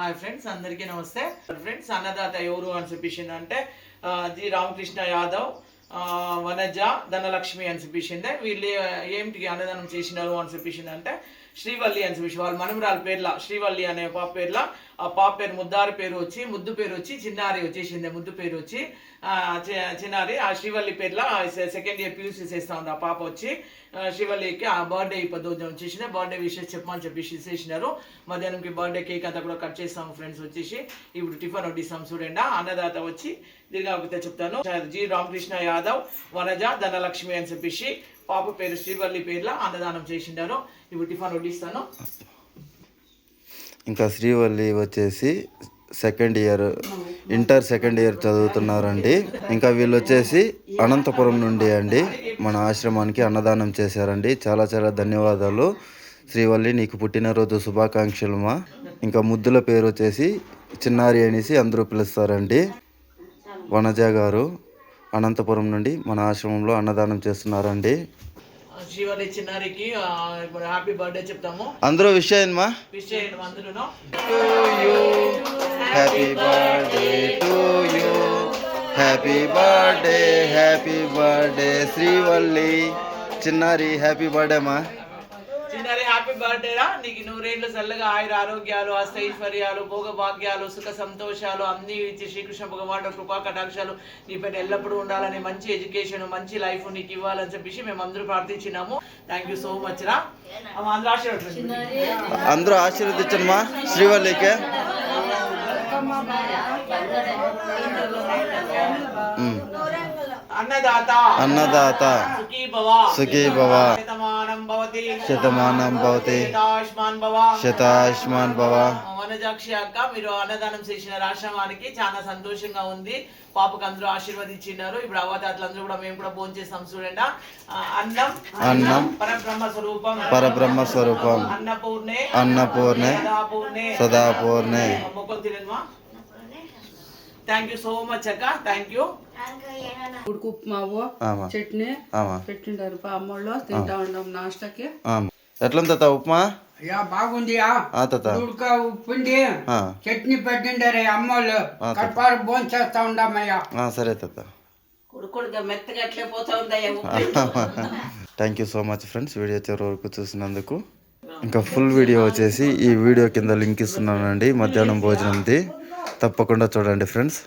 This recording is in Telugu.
హాయ్ ఫ్రెండ్స్ అందరికీ నమస్తే. ఫ్రెండ్స్ అన్నదాత ఎవరు అని చెప్పేసింది అంటే ఆ, జి రామకృష్ణ యాదవ్. వనజ ధనలక్ష్మి అని చూపించిందే వీళ్ళు ఏమిటి అన్నదానం చేసినారు అని చూపించింది అంటే శ్రీవల్లి అని చూపించి వాళ్ళ మనమరాల పేర్ల శ్రీవల్లి అనే పాప పేర్ల ఆ పాప పేరు ముద్దారి పేరు వచ్చి ముద్దు పేరు వచ్చి చిన్నారి వచ్చేసింది ముద్దు పేరు వచ్చి చి- చిన్నారి ఆ శ్రీవల్లి పేర్ల సెకండ్ ఇయర్ పీయూసీ చేస్తా ఉంది ఆ పాప వచ్చి శ్రీవల్లికి ఆ బర్త్డే ఇప్పుడు వచ్చేసిన బర్త్డే విషెస్ చెప్పమని చెప్పేసి చేసినారు. మధ్యాహ్నంకి బర్త్డే కేక్ అంతా కూడా కట్ చేస్తాము ఫ్రెండ్స్ వచ్చేసి. ఇప్పుడు టిఫిన్ వడ్డిస్తాం చూడండి. అన్నదాత వచ్చి దీర్ఘాకృత చెప్తాను. జి రామకృష్ణ యాదవ్ వనజ ధనలక్ష్మి అని చెప్పేసి పాప పేరు శ్రీవల్లి పేర్ల అన్నదానం చేసిండారు. ఇప్పుడు టిఫిన్ వడ్డిస్తాను ఇంకా శ్రీవల్లి వచ్చేసి second year inter second year చదువుతున్నారండి. ఇంకా వీళ్ళు వచ్చేసి అనంతపురం నుండి అండి మన ఆశ్రమానికి అన్నదానం చేశారండి. చాలా చాలా ధన్యవాదాలు. శ్రీవల్లి నీకు పుట్టినరోజు శుభాకాంక్షలు మా. ఇంకా ముద్దుల పేరు వచ్చేసి చిన్నారి అనేసి అందరూ పిలుస్తారండి. వనజ గారు అనంతపురం నుండి మన ఆశ్రమంలో అన్నదానం చేస్తున్నారండి. శ్రీవల్లి చిన్నారికి ఆ, ఇప్పుడు హ్యాపీ బర్త్డే చెప్తాము. అందరూ విష్ చేయండి అందులో happy birthday to you. Happy birthday happy birthday Srivalli. చిన్నారి హ్యాపీ బర్త్డే మా. హ్యాపీ బర్త్డే రా. నీకు నూరేళ్ళు చల్లగా ఆయుర ఆరోగ్యాలు అష్టైశ్వర్యాలు భోగ భాగ్యాలు సుఖ సంతోషాలు అన్ని ఇచ్చి శ్రీకృష్ణ భగవానుడు కృపా కటాక్షాలు నీ పైన ఎల్లప్పుడూ ఉండాలని మంచి ఎడ్యుకేషన్ మంచి లైఫ్ నీకు ఇవ్వాలని చెప్పేసి మేము అందరూ ప్రార్థించినాము. థ్యాంక్ యూ సో మచ్ రా. అందరూ ఆశీర్వదించండి. అందరూ ఆశీర్వదించండి మా శ్రీవల్లికి అన్నదాత సుఖీ భవ శతమానం భవతి శతాయుష్మాన్ భవ వనజాక్షి అక్క మీరు అన్నదానం చేసిన రాష్ట్రానికి చాలా సంతోషంగా ఉంది. పాపకు అందరూ ఆశీర్వదించినారు. ఇప్పుడు అవతాతలందరూ కూడా మేము కూడా భోజనం చేస్తాం చూడండి. అన్నం అన్నం పరబ్రహ్మ స్వరూపం. పరబ్రహ్మ స్వరూపం. అన్నపూర్ణే. అన్నపూర్ణే. సదాపూర్ణే. సదాపూర్ణే. మొక్కలు థ్యాంక్ యూ సో మచ్ అక్క. థ్యాంక్ యూ ఉడుకు ఉప్మావు చట్నీ ఆమా. పెట్టిండారు పా అమ్మోళ్ళు తింటా ఉన్నాం నాష్టకి. ఆమా. ఎట్లా తాత ఉప్మా? యా తాత. ఉడక ఉప్పిండి చట్నీ పెట్టిండారే అమ్మోళ్ళు. కట్పారు భోజనం చేస్తా ఉండామయ్యా. ఆ, సరే తాత. ఉడుకుడుగా మెత్తగా అట్లే పోతా ఉందయ్యా thank you so much friends video చివరి వరకు చూసినందుకు. ఇంకా ఫుల్ వీడియో వచ్చేసి ఈ వీడియో కింద లింక్ ఇస్తున్నానండి. మధ్యాహ్నం భోజనంది. తప్పకుండా చూడండి ఫ్రెండ్స్.